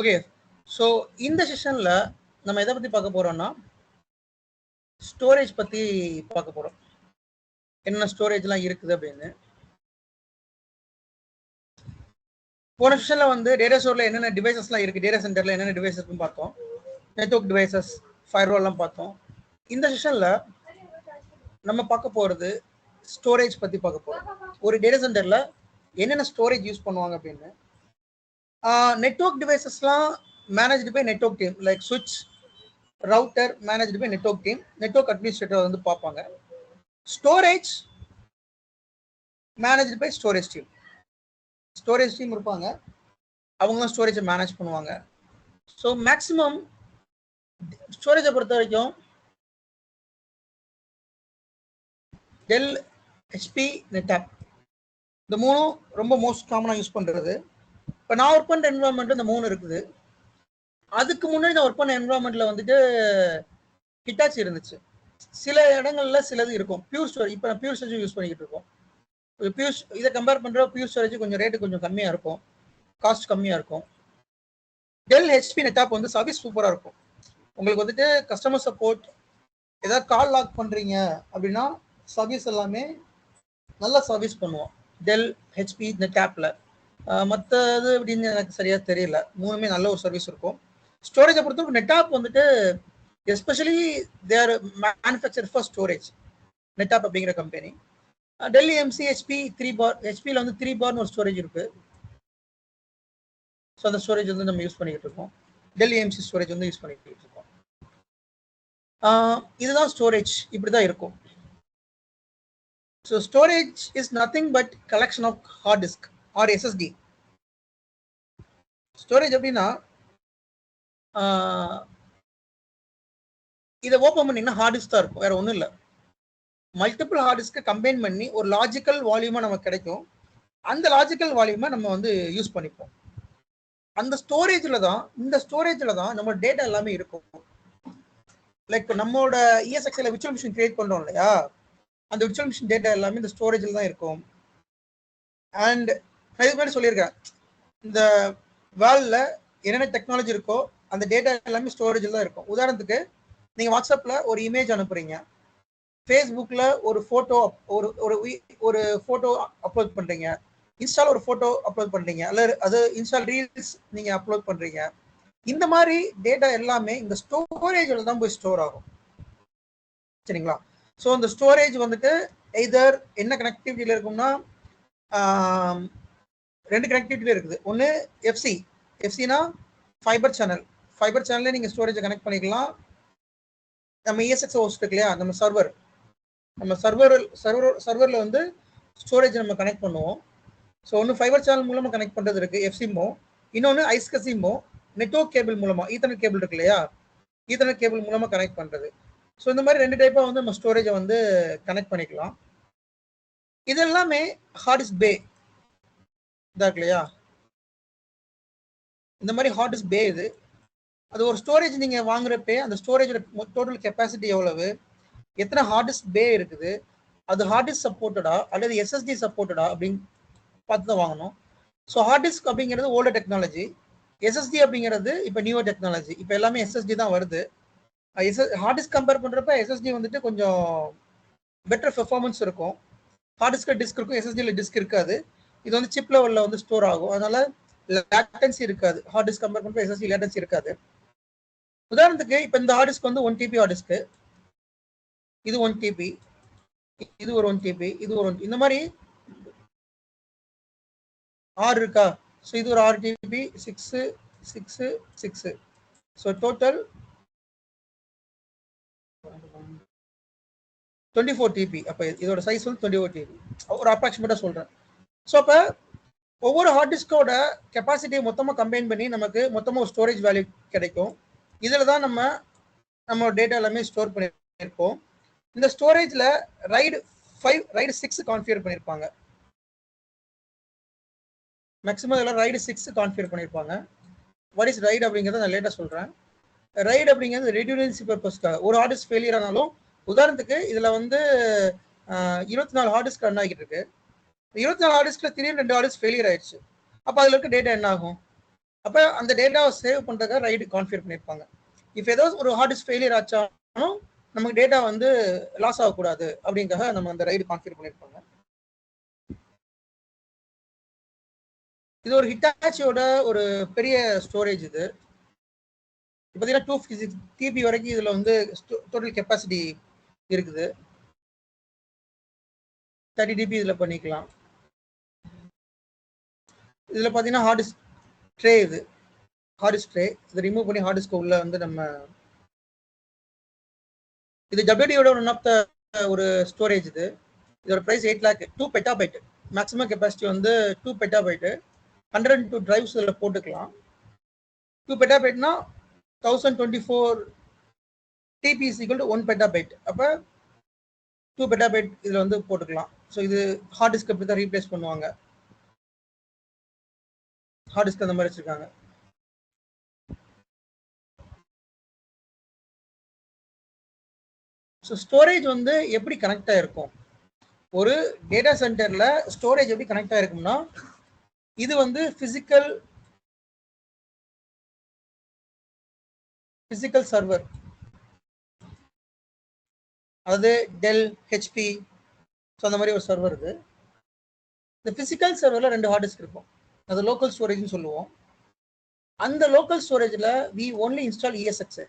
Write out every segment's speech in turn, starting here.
Okay so இந்த செஷனில் நம்ம எதை பற்றி பார்க்க போகிறோம்னா ஸ்டோரேஜ் பற்றி பார்க்க போகிறோம் என்னென்ன ஸ்டோரேஜ்லாம் இருக்குது அப்படின்னு. போன செஷனில் வந்து டேட்டா ஸ்டோரில் என்னென்ன டிவைசஸ்லாம் இருக்குது டேட்டா சென்டரில் என்னென்ன டிவைசஸ் பார்த்தோம். நெட்ஒர்க் டிவைசஸ் ஃபயர்வால்லாம் பார்த்தோம். இந்த செஷனில் நம்ம பார்க்க போகிறது ஸ்டோரேஜ் பற்றி பார்க்க போகிறோம் ஒரு டேட்டா சென்டரில் என்னென்ன ஸ்டோரேஜ் யூஸ் பண்ணுவாங்க அப்படின்னு. Network டிவைசஸ்லாம் managed by network team like சுவிட்ச் router managed by network team network administrator வந்து பார்ப்பாங்க. Storage managed by storage team storage team இருப்பாங்க. அவங்க தான் ஸ்டோரேஜை மேனேஜ் பண்ணுவாங்க. ஸோ மேக்ஸிமம் ஸ்டோரேஜை பொறுத்த வரைக்கும் டெல் ஹெச்பி நெட்டாப் இந்த மூணும் ரொம்ப மோஸ்ட் காமனாக யூஸ் பண்ணுறது இப்போ நான் ஒர்க் பண்ணுற என்வரான்மெண்ட் இந்த மூணு இருக்குது. அதுக்கு முன்னாடி நான் ஒர்க் பண்ண என்வரான்மெண்ட்ல வந்துட்டு ஹிட்டாச்சி இருந்துச்சு. சில இடங்கள்ல சிலது இருக்கும். பியூர் ஸ்டோரேஜ் இப்போ நான் பியூர் ஸ்டோரேஜ் யூஸ் பண்ணிக்கிட்டு இருக்கோம். பியூர் இதை கம்பேர் பண்ணுற பியூர் ஸ்டோரேஜ் கொஞ்சம் ரேட்டு கொஞ்சம் கம்மியாக இருக்கும். காஸ்ட் கம்மியாக இருக்கும். டெல் ஹெச்பி நெட்டாப் வந்து சர்வீஸ் சூப்பராக இருக்கும். உங்களுக்கு வந்துட்டு கஸ்டமர் சப்போர்ட் ஏதாவது கால் லாக் பண்ணுறீங்க அப்படின்னா சர்வீஸ் எல்லாமே நல்லா சர்வீஸ் பண்ணுவோம். டெல் ஹெச்பி இந்த டேப்பில் மற்றது அப்படின்னு எனக்கு சரியாக தெரியல. மூணுமே நல்ல ஒரு சர்வீஸ் இருக்கும். ஸ்டோரேஜை பொறுத்தவரைக்கும் நெட்டாப் வந்துட்டு especially their manufacture for storage NetApp அப்படிங்கிற company Dell EMC HP three par ஹெச்பியில் வந்து த்ரீ பார்னு ஒரு ஸ்டோரேஜ் இருக்குது ஸோ அந்த ஸ்டோரேஜ் வந்து நம்ம யூஸ் பண்ணிக்கிட்டு இருக்கோம். டெல்லி எம்சி ஸ்டோரேஜ் வந்து யூஸ் பண்ணிக்கிட்டு இருக்கோம். இதுதான் ஸ்டோரேஜ் இப்படி தான் இருக்கும். So storage is nothing but collection of hard disk or SSD storage எப்படின்னா இதை ஓப்பன் பண்ணிங்கன்னா ஹார்ட் டிஸ்க் தான் இருக்கும். வேற ஒன்றும் இல்லை. மல்டிபிள் ஹார்ட் டிஸ்க்கை கம்பைன் பண்ணி ஒரு லாஜிக்கல் வால்யூமாக நமக்கு கிடைக்கும். அந்த லாஜிக்கல் வால்யூமை நம்ம வந்து யூஸ் பண்ணிப்போம். அந்த ஸ்டோரேஜில் தான் இந்த ஸ்டோரேஜில் தான் நம்ம டேட்டா எல்லாமே இருக்கும். லைக் நம்மளோட இஎஸ்எக்ஸில் விர்ச்சுவல் மிஷின் கிரியேட் பண்ணுறோம் இல்லையா? அந்த விர்ச்சுவல் மிஷின் டேட்டா எல்லாமே இந்த ஸ்டோரேஜில் தான் இருக்கும். அண்ட் நான் இதுக்கு முன்னாடி சொல்லியிருக்கேன் இந்த வேலில் என்னென்ன டெக்னாலஜி இருக்கோ அந்த டேட்டா எல்லாமே ஸ்டோரேஜில் தான் இருக்கும். உதாரணத்துக்கு நீங்கள் வாட்ஸ்அப்பில் ஒரு இமேஜ் அனுப்புறீங்க. ஃபேஸ்புக்கில் ஒரு ஃபோட்டோ ஒரு ஒரு ஒரு ஃபோட்டோ அப்லோட் பண்ணுறீங்க இன்ஸ்டால் ஒரு ஃபோட்டோ அப்லோட் பண்ணுறீங்க அல்லது அது இன்ஸ்டால் ரீல்ஸ் நீங்கள் அப்லோட் பண்ணுறீங்க இந்த மாதிரி டேட்டா எல்லாமே இந்த ஸ்டோரேஜில் தான் போய் ஸ்டோர் ஆகும். சரிங்களா? ஸோ அந்த ஸ்டோரேஜ் வந்துட்டு எய்தர் என்ன கனெக்டிவிட்டியில் இருக்கும்னா ரெண்டு கனெக்டிவிட்டியில் இருக்குது. ஒன்று எஃப்சி எஃப்சினா ஃபைபர் சேனல் ஃபைபர் சேனல்லே நீங்கள் ஸ்டோரேஜை கனெக்ட் பண்ணிக்கலாம். நம்ம இஎஸ்எக்ஸ் ஹோஸ்ட் இருக்கு இல்லையா? நம்ம சர்வர் நம்ம சர்வர் சர்வர் சர்வரில் வந்து ஸ்டோரேஜ் நம்ம கனெக்ட் பண்ணுவோம். ஸோ ஒன்று ஃபைபர் சேனல் மூலமாக கனெக்ட் பண்ணுறது இருக்குது எஃப்சிமோ இன்னொன்று ஐஸ்கசிமோ நெட்ஒர்க் கேபிள் மூலமாக ஈத்தனட் கேபிள் இருக்கு இல்லையா? ஈத்தனட் கேபிள் மூலமாக கனெக்ட் பண்ணுறது ஸோ இந்த மாதிரி ரெண்டு டைப்பாக வந்து நம்ம ஸ்டோரேஜை வந்து கனெக்ட் பண்ணிக்கலாம். இதெல்லாமே ஹார்டிஸ்க் ஹார்டிஸ் பே இதாக இருக்கு இல்லையா இந்த மாதிரி ஹார்ட் டிஸ்க் பே இது. அது ஒரு ஸ்டோரேஜ் நீங்கள் வாங்குறப்பே அந்த ஸ்டோரேஜோட டோட்டல் கெப்பாசிட்டி எவ்வளவு? எத்தனை ஹார்ட் டிஸ்க் பே இருக்குது? அது ஹார்ட் டிஸ்க் சப்போர்ட்டடா அல்லது எஸ்எஸ்டி சப்போர்ட்டடா அப்படின்னு பார்த்து தான் வாங்கணும். ஸோ ஹார்ட் டிஸ்க் அப்படிங்கிறது ஓல்டு டெக்னாலஜி எஸ்எஸ்டி அப்படிங்கிறது இப்போ நியூ டெக்னாலஜி இப்போ எல்லாமே எஸ்எஸ்டி தான் வருது. எஸ்எஸ் ஹார்டிஸ்க் கம்பேர் பண்ணுறப்ப எஸ்எஸ்டி வந்துட்டு கொஞ்சம் பெட்டர் பெர்ஃபார்மன்ஸ் இருக்கும். ஹார்ட் டிஸ்கில் டிஸ்க் இருக்கும் எஸ்எஸ்டியில் டிஸ்க் இருக்காது. இது வந்து சிப் லெவலில் வந்து ஸ்டோர் ஆகும். அதனால லேட்டன்சி இருக்காது. ஹார்ட் டிஸ்க் கம்பேர் பண்ணுற எஸ்எஸ்சி லேட்டன்சி இருக்காது. உதாரணத்துக்கு இப்போ இந்த ஹார்ட் டிஸ்க் வந்து ஒன் டிபி ஹார்ட் டிஸ்க்கு இது ஒன் டிபி இது ஒரு ஒன் டிபி இது ஒரு ஒன் இந்த மாதிரி ஆறு இருக்கா? ஸோ இது ஒரு ஆறு TB six six six so total twenty four TB அப்போ இதோட சைஸ் வந்து டுவெண்ட்டி ஃபோர் டிபி ஒரு அப்ராக்சிமேட்டாக சொல்கிறேன் ஸோ அப்போ ஒவ்வொரு ஹார்ட் டிஸ்கோட கெப்பாசிட்டியை மொத்தமாக கம்பைன் பண்ணி நமக்கு மொத்தமாக ஒரு ஸ்டோரேஜ் வேல்யூ கிடைக்கும். இதில் தான் நம்ம நம்ம டேட்டா எல்லாமே ஸ்டோர் பண்ணியிருப்போம் இந்த ஸ்டோரேஜில் RAID five RAID six configure பண்ணியிருப்பாங்க. மேக்ஸிமம் இதெல்லாம் ரைடு சிக்ஸ் கான்ஃபிகர் பண்ணியிருப்பாங்க. வாட் இஸ் ரைடு அப்படிங்கிறத நான் லேட்டாக சொல்கிறேன் ரைடு அப்படிங்கிறது ரெடியூரன்சி பர்பஸ்க்காக ஒரு ஹார்ட் டிஸ்க் ஃபெயிலியர் ஆனாலும் உதாரணத்துக்கு இதில் வந்து இருபத்தி நாலு ஹார்ட் டிஸ்க் ரன் ஆகிட்டு இருக்கு. இருபத்தி நாலு ஆடிஸ்ட்ல திடீர்னு ரெண்டு ஆடிஸ்ட் ஃபெயிலியர் ஆயிடுச்சு. அப்போ அதில் இருக்க டேட்டா என்ன ஆகும்? அப்ப அந்த டேட்டாவை சேவ் பண்றதுக்காக ரைடு கான்ஃபிகர் பண்ணியிருப்பாங்க. இப்ப ஏதோ ஒரு ஹார்டிஸ்ட் ஃபெயிலியர் ஆச்சாலும் நமக்கு டேட்டா வந்து லாஸ் ஆகக்கூடாது அப்படிங்கிறத நம்ம அந்த ரைடு கான்ஃபிகர் பண்ணியிருப்பாங்க. இது ஒரு ஹிட்டாச்சியோட ஒரு பெரிய ஸ்டோரேஜ் இது. பார்த்தீங்கன்னா டூ ஃபிஃப்டி சிக்ஸ் டிபி வரைக்கும் இதில் வந்து டோட்டல் கெப்பாசிட்டி இருக்குது. தேர்ட்டி டிபி இதில் பண்ணிக்கலாம். இதில் பார்த்தீங்கன்னா ஹார்ட் டிஸ்க் ட்ரே இது. ஹார்ட் டிஸ்க் ட்ரே இதை ரிமூவ் பண்ணி ஹார்ட் டிஸ்க் உள்ள வந்து நம்ம இது டபிள்யூடியோட ஒன் ஆஃப் த ஒரு ஸ்டோரேஜ் இது. இதோட price eight lakh two petabyte maximum capacity வந்து two petabyte hundred two drives இதில் போட்டுக்கலாம். Two beta பைட்னா thousand twenty four TBs equal to one petabyte அப்போ டூ பெட்டா பைட் இதில் வந்து போட்டுக்கலாம். ஸோ இது ஹார்ட் டிஸ்க் எப்படி தான் ரீப்ளேஸ் பண்ணுவாங்க. ஹார்ட் டிஸ்க் அந்த மாதிரி வச்சிருக்காங்க. ஸோ ஸ்டோரேஜ் வந்து எப்படி கனெக்ட் ஆகிருக்கும் ஒரு டேட்டா சென்டரில் ஸ்டோரேஜ் எப்படி கனெக்ட் ஆகிருக்கும்னா இது வந்து ஃபிசிக்கல் ஃபிசிக்கல் சர்வர் அதாவது டெல் ஹெச்பி ஸோ அந்த மாதிரி ஒரு சர்வர் இது. இந்த ஃபிசிக்கல் சர்வரில் ரெண்டு ஹார்ட் டிஸ்க் இருக்கும். அது லோக்கல் ஸ்டோரேஜ்னு சொல்லுவோம். அந்த லோக்கல் ஸ்டோரேஜில் வி ஒன்லி இன்ஸ்டால் இஎஸ்எக்ஸை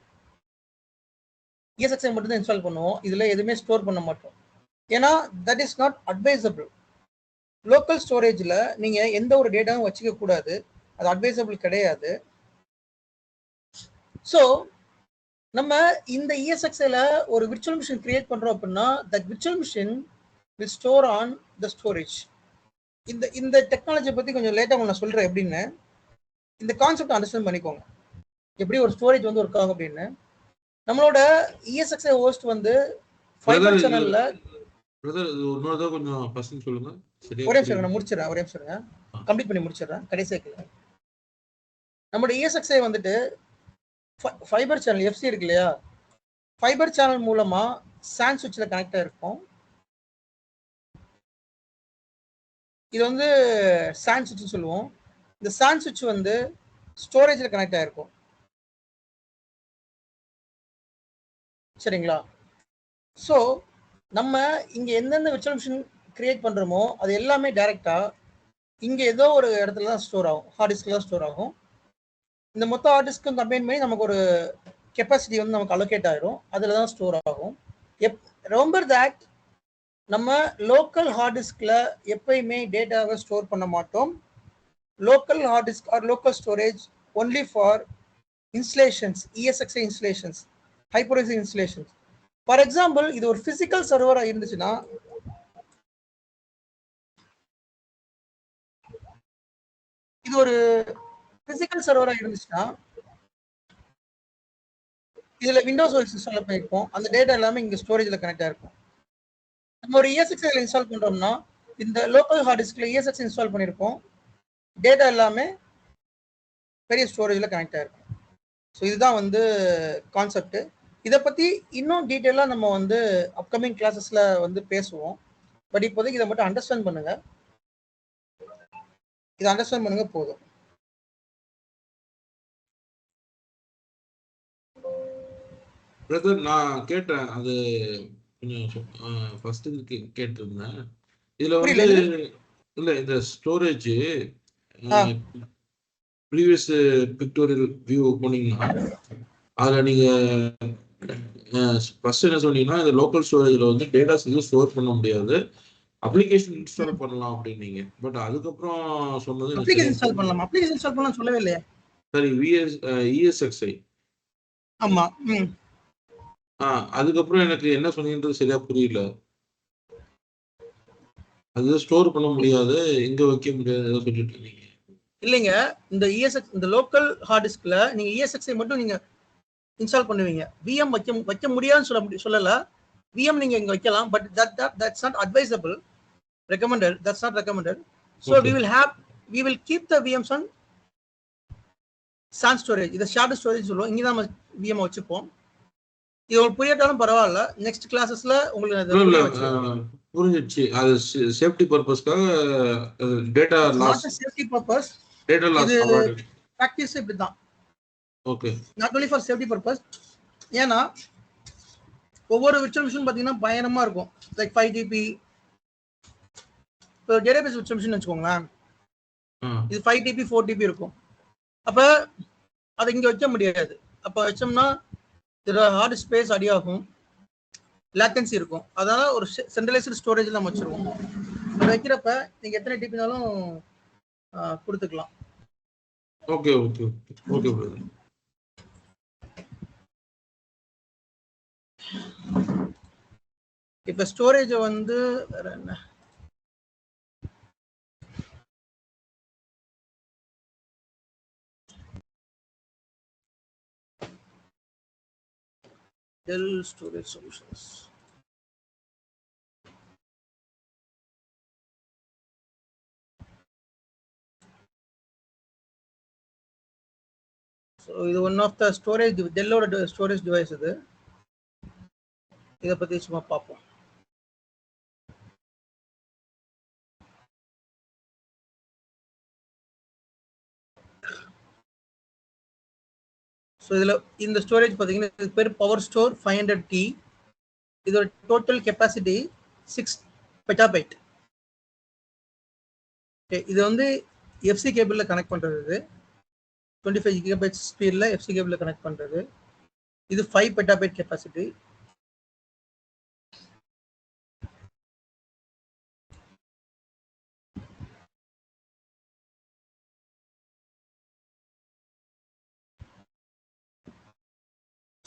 இஎஸ்எக்ஸை மட்டும் தான் இன்ஸ்டால் பண்ணுவோம். இதில் எதுவுமே ஸ்டோர் பண்ண மாட்டோம். ஏன்னா that is not advisable local ஸ்டோரேஜில் நீங்கள் எந்த ஒரு டேட்டாவும் வச்சுக்க கூடாது. அது அட்வைசபிள் கிடையாது. ஸோ நம்ம இந்த இஎஸ்எக்ஸில் ஒரு விர்ச்சுவல் மிஷின் கிரியேட் பண்ணுறோம் அப்படின்னா that virtual machine will store on the storage இந்த இந்த டெக்னாலஜியை பற்றி கொஞ்சம் லேட்டாக நான் சொல்கிறேன் எப்படின்னு. இந்த கான்செப்ட் அண்டர்ஸ்டாண்ட் பண்ணிக்கோங்க. எப்படி ஒரு ஸ்டோரேஜ் வந்து ஒர்க் ஆகும் அப்படின்னு. நம்மளோட இஎஸ்எக்ஸ்ஐ ஹோஸ்ட் வந்து ஃபைபர் சேனல்ல பிரதர் இது இன்னொரு தடவை கொஞ்சம் ஃபர்ஸ்ட் சொல்லுங்க. ஒரே நிமிஷம் நான் முடிச்சிடறேன் ஒரே நிமிஷம் கம்ப்ளீட் பண்ணி முடிச்சிடறேன் கடைசி வைக்கல நம்மளோட இஎஸ்எக்ஸ்ஐ வந்துட்டு ஃபைபர் சேனல் எஃப்சி இருக்கு இல்லையா? ஃபைபர் சேனல் மூலமா சாண்ட் சுவிட்சில் கனெக்ட் ஆயிருக்கும். இது வந்து சாண்ட் சுவிட்ச் சொல்லுவோம். இந்த சாண்ட் சுவிட்ச் வந்து ஸ்டோரேஜில் கனெக்ட் ஆயிருக்கும். சரிங்களா? ஸோ நம்ம இங்கே எந்தெந்த விர்ச்சுவல் மிஷின் கிரியேட் பண்ணுறோமோ அது எல்லாமே டைரெக்டாக இங்கே ஏதோ ஒரு இடத்துல தான் ஸ்டோர் ஆகும். ஹார்ட் டிஸ்கில் தான் ஸ்டோர் ஆகும். இந்த மொத்த ஹார்ட் டிஸ்க்கும் கம்பைன் பண்ணி நமக்கு ஒரு கெப்பாசிட்டி வந்து நமக்கு அலோகேட் ஆயிரும். அதில் தான் ஸ்டோர் ஆகும். எப் ரொம்ப தேட் நம்ம லோக்கல் ஹார்ட் டிஸ்கில் எப்பயுமே டேட்டாவை ஸ்டோர் பண்ண மாட்டோம். Local hard disk or local storage only for installations ESXi installations ஹைப்ரோசி installations for example இது ஒரு ஃபிசிக்கல் சர்வராக இருந்துச்சுன்னா இது ஒரு பிசிக்கல் சர்வராக இருந்துச்சுன்னா இதுல விண்டோஸ் ஒரு இன்ஸ்டால் போயிருப்போம். அந்த டேட்டா எல்லாமே இங்க ஸ்டோரேஜ்ல கனெக்ட் ஆயிருக்கும் நம்ம ஒரு இஎஸ்எக்ஸ் இன்ஸ்டால் பண்றோம்னா இந்த லோக்கல் ஹார்ட் டிஸ்க்ல இஎஸ்எக்ஸ் இன்ஸ்டால் பண்ணியிருப்போம் டேட்டா எல்லாமே பெரிய ஸ்டோரேஜில் கனெக்ட் ஆயிருக்கும் ஸோ இதுதான் வந்து கான்செப்ட் இதை பத்தி இன்னும் டீட்டெயிலாக நம்ம வந்து அப்கமிங் கிளாஸஸ்ல வந்து பேசுவோம். பட் இப்போதைக்கு இதை மட்டும் அண்டர்ஸ்டாண்ட் பண்ணுங்க. இதை அண்டர்ஸ்டாண்ட் பண்ணுங்க போதும். பிரதர் நான் கேட்டேன். அது ஃபர்ஸ்ட் கேட்டிருந்தேன். இதுல வந்து இல்ல இந்த ஸ்டோரேஜ். ப்ரீவியஸ் பிக்டோரியல் வியூ போனீங்கன்னா அதுல நீங்க ஃபர்ஸ்ட் என்ன சொன்னீங்கன்னா இந்த லோக்கல் ஸ்டோரேஜ்ல வந்து டேட்டாஸ் எதுவும் ஸ்டோர் பண்ண முடியாது. அப்ளிகேஷன் இன்ஸ்டால் பண்ணலாம் அப்படின்னீங்க. பட் அதுக்கப்புறம் சொன்னது அப்ளிகேஷன் இன்ஸ்டால் பண்ணலாம். அப்ளிகேஷன் இன்ஸ்டால் பண்ணலாம் சொல்லவே இல்லையா. சரி விஎஸ் இஎஸ்எக்ஸ்ஐ ஆமா ம் ஆ அதுக்கப்புறம் எனக்கு என்ன சொன்னீங்கன்றது சரியா புரியல. அது ஸ்டோர் பண்ண முடியாது எங்க வைக்க முடியாது ஏதோ சொல்லிட்டு இருந்தீங்க. இல்லைங்க இந்த இஎஸ்எக்ஸ் இந்த லோக்கல் ஹார்ட் டிஸ்க்ல நீங்க இஎஸ்எக்ஸை மட்டும் நீங்க இன்ஸ்டால் பண்ணுவீங்க. விஎம் வைக்க வைக்க முடியாதுன்னு சொல்ல முடி சொல்லல. விஎம் நீங்க இங்க வைக்கலாம் but that that's not advisable recommended that's not recommended so. We will have we will keep the VMs on SAN storage இதை ஷார்ட் ஸ்டோரேஜ் சொல்லுவோம். இங்கே தான் நம்ம விஎம் வச்சுப்போம். இது உங்களுக்கு புரியாட்டாலும் பரவாயில்ல. நெக்ஸ்ட் கிளாஸஸ்ல உங்களுக்கு புரிஞ்சிடுச்சு. அது சேஃப்டி பர்பஸ்க்காக data loss safety purpose data loss practice இப்படி தான் okay not only for safety purpose ஏன்னா ஒவ்வொரு விர்ச்சுவல் மிஷின் பார்த்தீங்கன்னா பயங்கரமா இருக்கும். லைக் ஃபைவ் ஜிபி இப்போ டேட்டாபேஸ் விர்ச்சுவல் மிஷின் வச்சுக்கோங்களேன். இது ஃபைவ் டிபி ஃபோர் டிபி இருக்கும். அப்போ அதை இங்கே வைக்க முடியாது. அப்போ வச்சோம்னா ஹார்ட் ஸ்பேஸ் அடியாகும். லேட்டன்சி இருக்கும். அதனால ஒரு சென்ட்ரலைஸ்டு ஸ்டோரேஜில் நம்ம வச்சிருவோம். அதை வைக்கிறப்ப நீங்கள் எத்தனை டிபினாலும் கொடுத்துக்கலாம். ஓகே ஓகே ஓகே ஓகே இப்போ ஸ்டோரேஜை வந்து Dell Storage Solutions. ஸோ இது ஒன் ஆஃப் த ஸ்டோரேஜ் டெல்லோட ஸ்டோரேஜ் டிவைஸ் இது இதை பற்றி சும்மா பார்ப்போம் ஸோ இதில் இந்த ஸ்டோரேஜ் பார்த்தீங்கன்னா இது பேர் power store five hundred T இதோட total capacity six petabyte okay இது வந்து எஃப்சி கேபிளில் கனெக்ட் பண்ணுறது இது. டுவெண்ட்டி ஃபைவ் கிகாபைட் ஸ்பீடில் எஃப்சி கேபிளில் கனெக்ட் பண்ணுறது இது ஃபைவ் பெட்டாபைட் கெப்பாசிட்டி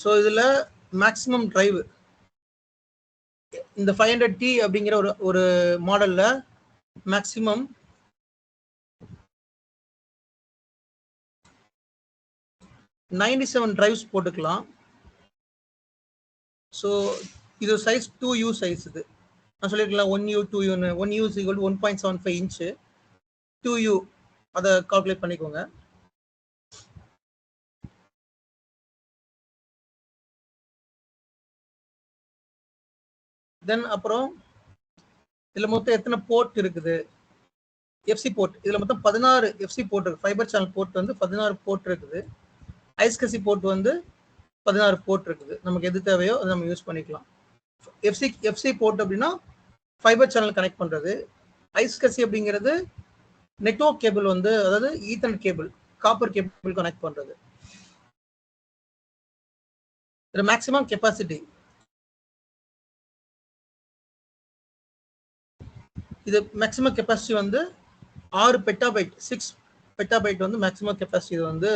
ஸோ இதில் மேக்ஸிமம் டிரைவ் இந்த ஃபைவ் ஹண்ட்ரட் டி அப்படிங்கிற ஒரு ஒரு மாடலில் மேக்ஸிமம் நைன்டி செவன் டிரைவ்ஸ் போட்டுக்கலாம். ஸோ இது சைஸ் டூ யூ சைஸ் இது. நான் சொல்லியிருக்கலாம் ஒன் யூ டூ யூன்னு one U equal one point seven five inch two U அதை கால்குலேட் பண்ணிக்கோங்க. தென் அப்புறம் இதில் மொத்தம் எத்தனை போர்ட் இருக்குது? எஃப்சி போர்ட் இதில் மொத்தம் பதினாறு எஃப்சி போர்ட் இருக்குது ஃபைபர் சேனல் போர்ட் வந்து பதினாறு போர்ட் இருக்குது. ஐஸ்கசி போர்ட் வந்து பதினாறு போர்ட் இருக்குது. நமக்கு எது தேவையோ அதை நம்ம யூஸ் பண்ணிக்கலாம். எஃப்சி எஃப்சி போர்ட் அப்படின்னா ஃபைபர் சேனல் கனெக்ட் பண்ணுறது ஐஸ்கசி அப்படிங்கிறது நெட்ஒர்க் கேபிள் வந்து அதாவது Ethernet cable copper cable connect பண்ணுறது இதில் மேக்ஸிமம் கெப்பாசிட்டி இது மேக்ஸிமம் கெப்பாசிட்டி வந்து ஆறு பெட்டாபைட் சிக்ஸ் பெட்டாபைட் வந்து மேக்ஸிமம் கெப்பாசிட்டி வந்து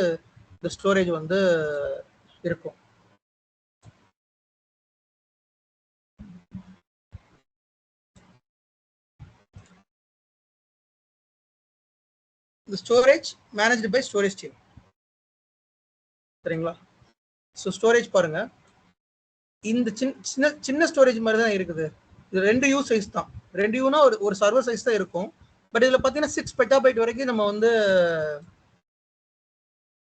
இந்த ஸ்டோரேஜ் வந்து இருக்கும். Storage managed by storage team சரிங்களா? ஸோ ஸ்டோரேஜ் பாருங்க. இந்த சின்ன சின்ன ஸ்டோரேஜ் மாதிரி தான் இருக்குது. இது ரெண்டு யூஸ் சைஸ் தான். ரெண்டு யூனா ஒரு ஒரு சர்வர் சைஸ் தான் இருக்கும். பட் இதில் பார்த்தீங்கன்னா சிக்ஸ் பெட்டாபைட் வரைக்கும் நம்ம வந்து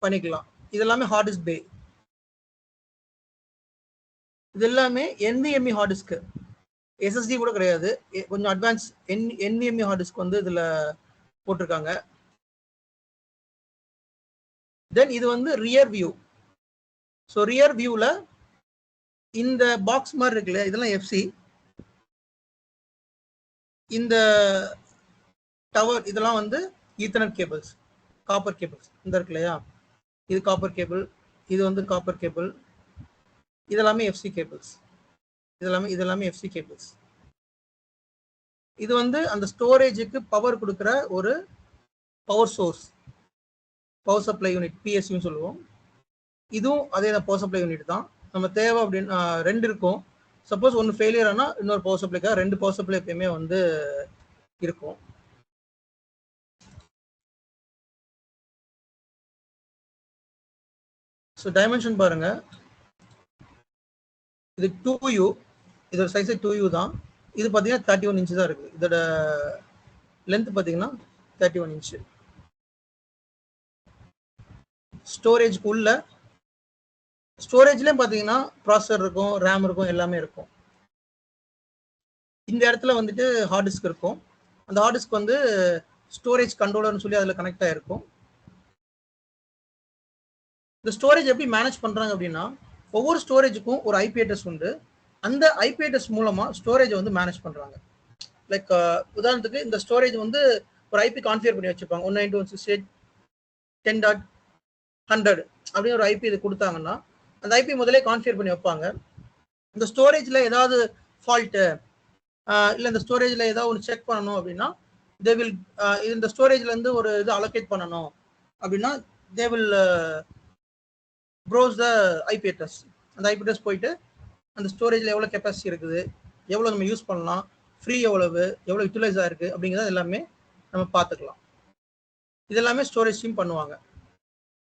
பண்ணிக்கலாம். இது எல்லாமே ஹார்ட் டிஸ்க் பே இது எல்லாமே என்விஎம்இ ஹார்ட் டிஸ்க்கு எஸ்எஸ்டி கூட கிடையாது. கொஞ்சம் advance N NVMe hard disk வந்து இதில் போட்டிருக்காங்க. தென் இது வந்து ரியர் வியூ ஸோ ரியர் வியூவில் இந்த பாக்ஸ் மாதிரி இருக்குல்ல இதெல்லாம் எஃப்சி இந்த டவர் இதெல்லாம் வந்து ஈத்தர்நெட் கேபிள்ஸ் காப்பர் கேபிள்ஸ் இந்த இருக்கு இல்லையா? இது காப்பர் கேபிள் இது வந்து காப்பர் கேபிள் இதெல்லாமே எஃப்சி கேபிள்ஸ் இதெல்லாமே இதெல்லாமே எஃப்சி கேபிள்ஸ் இது வந்து அந்த ஸ்டோரேஜுக்கு பவர் கொடுக்குற ஒரு power source power supply unit பிஎஸ்யூன்னு சொல்லுவோம். இதுவும் அதே தான் பவர் சப்ளை யூனிட் தான். நம்ம தேவை அப்படின்னு ரெண்டு இருக்கும். சப்போஸ் ஒன்று ஃபெயிலியர் ஆனால் இன்னொரு பவர் சப்ளைக்காக ரெண்டு பவர் சப்ளை எப்பயுமே வந்து இருக்கும். ஸோ டைமென்ஷன் பாருங்க. இது டூ யூ இதோட சைஸ் டூ யூ தான். இது பார்த்தீங்கன்னா தேர்ட்டி ஒன் இன்ச்சு தான் இருக்குது. இதோட லென்த் பார்த்தீங்கன்னா தேர்ட்டி ஒன் இன்ச்சு ஸ்டோரேஜ்க்கு உள்ள ஸ்டோரேஜ்லேயும் பார்த்தீங்கன்னா ப்ராசர் இருக்கும் ரேம் இருக்கும் எல்லாமே இருக்கும். இந்த இடத்துல வந்துட்டு ஹார்ட் டிஸ்க் இருக்கும். அந்த ஹார்ட் டிஸ்க் வந்து ஸ்டோரேஜ் கண்ட்ரோலர்னு சொல்லி அதில் கனெக்ட் ஆகிருக்கும் இந்த ஸ்டோரேஜ் எப்படி மேனேஜ் பண்ணுறாங்க அப்படின்னா ஒவ்வொரு ஸ்டோரேஜுக்கும் ஒரு ஐபி அட்ரஸ் உண்டு. அந்த ஐபி அட்ரஸ் மூலமாக ஸ்டோரேஜை வந்து மேனேஜ் பண்ணுறாங்க லைக் உதாரணத்துக்கு இந்த ஸ்டோரேஜ் வந்து ஒரு ஐபி கான்ஃபிகர் பண்ணி வச்சுருப்பாங்க. One nine one six eight ten dot hundred அப்படின்னு ஒரு ஐபி இது கொடுத்தாங்கன்னா அந்த ஐபி முதலே கான்ஃபிகர் பண்ணி வைப்பாங்க. இந்த ஸ்டோரேஜில் ஏதாவது ஃபால்ட்டு இல்லை இந்த ஸ்டோரேஜில் ஏதாவது ஒன்று செக் பண்ணணும் அப்படின்னா தே வில் இந்த ஸ்டோரேஜ்லேருந்து ஒரு இது அலோகேட் பண்ணணும். அப்படின்னா they will browse the IP address அந்த ஐபி அட்ரஸ் போயிட்டு அந்த ஸ்டோரேஜில் எவ்வளோ கெப்பாசிட்டி இருக்குது எவ்வளோ நம்ம யூஸ் பண்ணலாம் ஃப்ரீ எவ்வளவு எவ்வளோ யூட்டிலைஸ் ஆகிருக்கு அப்படிங்கிறது எல்லாமே நம்ம பார்த்துக்கலாம். இது எல்லாமே ஸ்டோரேஜ் டீம் பண்ணுவாங்க.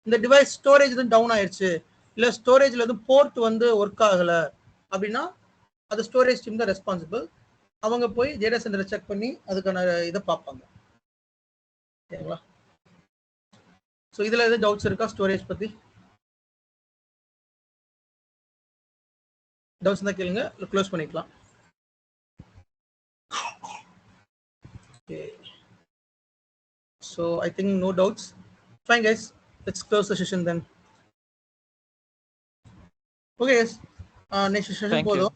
இந்த டிவைஸ் ஸ்டோரேஜ் வந்து டவுன் ஆயிடுச்சு. இல்லை ஸ்டோரேஜில் வந்து போர்ட் வந்து ஒர்க் ஆகலை அப்படின்னா அது ஸ்டோரேஜ் டீம் தான் ரெஸ்பான்சிபிள் அவங்க போய் டேட்டா சென்டரை செக் பண்ணி அதுக்கான இதை பார்ப்பாங்க. சரிங்களா? ஸோ இதில் எதுவும் டவுட்ஸ் இருக்கா ஸ்டோரேஜ் பற்றி டவுட்ஸ் இருந்தால் கேளுங்க. க்ளோஸ் பண்ணிக்கலாம். Okay so I think no doubts fine guys let's close the session then okay guys next session Thank you. போதும்